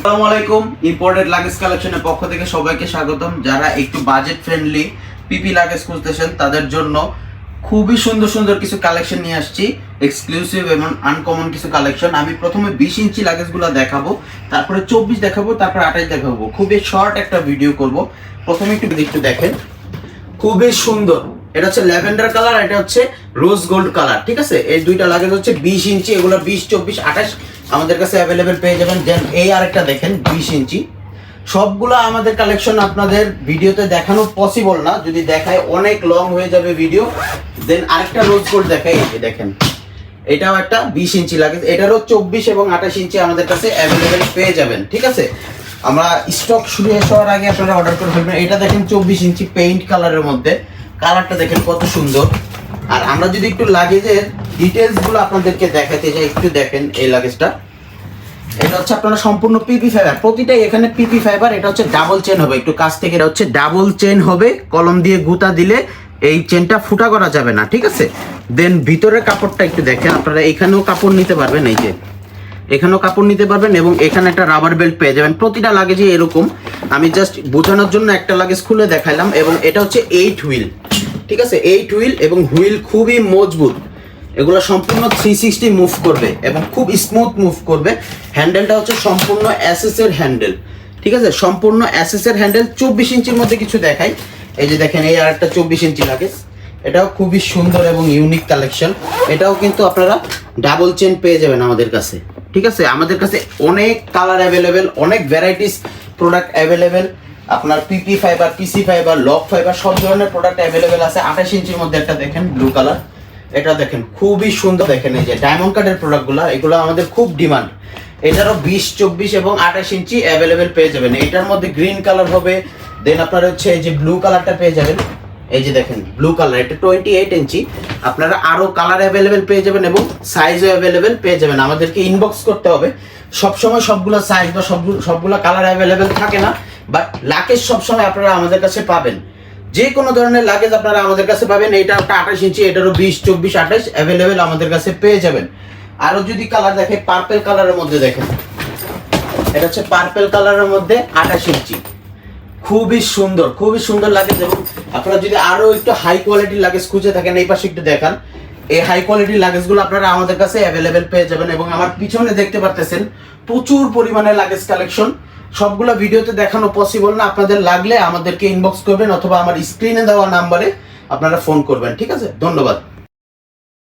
আসসালামু আলাইকুম, imported luggage কালেকশনের পক্ষ থেকে সবাইকে স্বাগতম। যারা একটু বাজেট ফ্রেন্ডলি পিপি লাগেজ খুঁজতেছেন, তাদের জন্য খুবই সুন্দর সুন্দর কিছু কালেকশন নিয়ে আসছি। এক্সক্লুসিভ এবং আনকমন কিছু কালেকশন আমি প্রথমে বিশ ইঞ্চি লাগেজগুলো দেখাবো, তারপরে চব্বিশ দেখাবো, তারপরে আঠাশ দেখাবো। খুবই শর্ট একটা ভিডিও করব। প্রথমে একটু একটু দেখেন। খুবই সুন্দর। এটা হচ্ছে ল্যাভেন্ডার কালার এটা হচ্ছে রোজ গোল্ড কালার ঠিক আছে? এই দুইটা লাগেজ হচ্ছে বিশ ইঞ্চি, এগুলো বিশ, চব্বিশ, আঠাশ আমাদের কাছে অ্যাভেলেবেল পেয়ে যাবেন। দেন এই আরেকটা দেখেন, বিশ ইঞ্চি। সবগুলো আমাদের কালেকশন আপনাদের ভিডিওতে দেখানো পসিবল না। যদি দেখায় অনেক লং হয়ে যাবে ভিডিও দেন আরেকটা রোজ গোল্ড দেখাই, এই যে দেখেন। এটাও একটা বিশ ইঞ্চি লাগে এটারও চব্বিশ এবং আঠাশ ইঞ্চি আমাদের কাছে অ্যাভেলেবেল পেয়ে যাবেন, ঠিক আছে? আমরা স্টক শুরু যাওয়ার আগে আপনারা অর্ডার করে ফেলবেন। এটা দেখেন চব্বিশ ইঞ্চি পেইন্ট কালারের মধ্যে। কালারটা দেখেন কত সুন্দর। আর আমরা যদি একটু লাগেজের ডিটেলসগুলো আপনাদেরকে দেখাতে যাই একটু দেখেন এই লাগেজটা এটা হচ্ছে আপনারা সম্পূর্ণ পিপি ফাইবার প্রতিটাই এখানে পিপি ফাইবার এটা হচ্ছে ডাবল চেন হবে। একটু কাছ থেকে এটা হচ্ছে ডাবল চেন হবে, কলম দিয়ে গুতা দিলে এই চেনটা ফুটা করা যাবে না, ঠিক আছে? দেন ভিতরের কাপড়টা একটু দেখেন, আপনারা এখানেও কাপড় নিতে পারবেন, এই যে। এখানেও কাপড় নিতে পারবেন এবং এখানে একটা রাবার বেল্ট পেয়ে যাবেন। প্রতিটা লাগেজে এরকম। আমি জাস্ট বোঝানোর জন্য একটা লাগেজ খুলে দেখাইলাম এবং এটা হচ্ছে এইট হুইল ঠিক আছে? এইট হুইল এবং হুইল খুবই মজবুত। এগুলো সম্পূর্ণ থ্রি সিক্সটি মুভ করবে এবং খুব স্মুথ মুভ করবে। হ্যান্ডেলটা হচ্ছে সম্পূর্ণ অ্যাসেসের হ্যান্ডেল ঠিক আছে? সম্পূর্ণ অ্যাসেসের হ্যান্ডেল চব্বিশ ইঞ্চির মধ্যে কিছু দেখাই। এই যে দেখেন, এই আর একটা চব্বিশ ইঞ্চি লাগেজ এটাও খুবই সুন্দর এবং ইউনিক কালেকশন এটাও কিন্তু আপনারা ডাবল চেন পেয়ে যাবেন আমাদের কাছে। ঠিক আছে? আমাদের কাছে অনেক কালার অ্যাভেলেবেল অনেক ভ্যারাইটিস প্রোডাক্ট অ্যাভেলেবেল আপনার PP fibre PC fibre lock fibre সব ধরনের প্রোডাক্ট অ্যাভেলেবেল আছে। আঠাশ ইঞ্চির মধ্যে একটা দেখেন ব্লু কালার এটা দেখেন, খুবই সুন্দর দেখেন এই যে ডায়মন্ড কার্ডের প্রোডাক্টগুলো এগুলো আমাদের খুব ডিমান্ড এটারও বিশ, চব্বিশ এবং আঠাশ ইঞ্চি অ্যাভেলেবেল পেয়ে যাবেন। এটার মধ্যে গ্রিন কালার হবে দেন আপনার হচ্ছে এই যে ব্লু কালারটা পেয়ে যাবেন। এই যে দেখেন ব্লু কালার এটা টোয়েন্টি এইট ইঞ্চি। আপনারা আরও কালার অ্যাভেলেবেল পেয়ে যাবেন এবং সাইজও অ্যাভেলেবেল পেয়ে যাবেন। আমাদেরকে ইনবক্স করতে হবে। সবসময় সবগুলো সাইজ বা সবগুলো সবগুলো কালার অ্যাভেলেবেল থাকে না বাট লাকেজ সবসময় আপনারা আমাদের কাছে পাবেন। যে কোনো ধরনের লাগেজ আপনারা আমাদের কাছে পাবেন, এটা একটা আঠাশ ইঞ্চি, এটারও বিশ, চব্বিশ, আঠাশ অ্যাভেলেবেল আমাদের কাছে পেয়ে যাবেন। আরও যদি কালার দেখে পার্পেল কালারের মধ্যে দেখেন। এটা হচ্ছে পার্পেল কালারের মধ্যে আঠাশ ইঞ্চি। খুবই সুন্দর খুবই সুন্দর লাগেজ এবং আপনারা যদি আরও একটু হাই কোয়ালিটির লাগেজ খুঁজে থাকেন, এই পাশে একটু দেখান। এই হাই কোয়ালিটির লাগেজগুলো আপনারা আমাদের কাছে অ্যাভেলেবেল পেয়ে যাবেন এবং আমার পিছনে দেখতে পারতেছেন প্রচুর পরিমাণে লাগেজ কালেকশন সবগুলো ভিডিওতে দেখানো পসিবল না। আপনাদের লাগলে আমাদেরকে ইনবক্স করবেন অথবা আমার স্ক্রিনে দেওয়া নাম্বারে আপনারা ফোন করবেন, ঠিক আছে? ধন্যবাদ।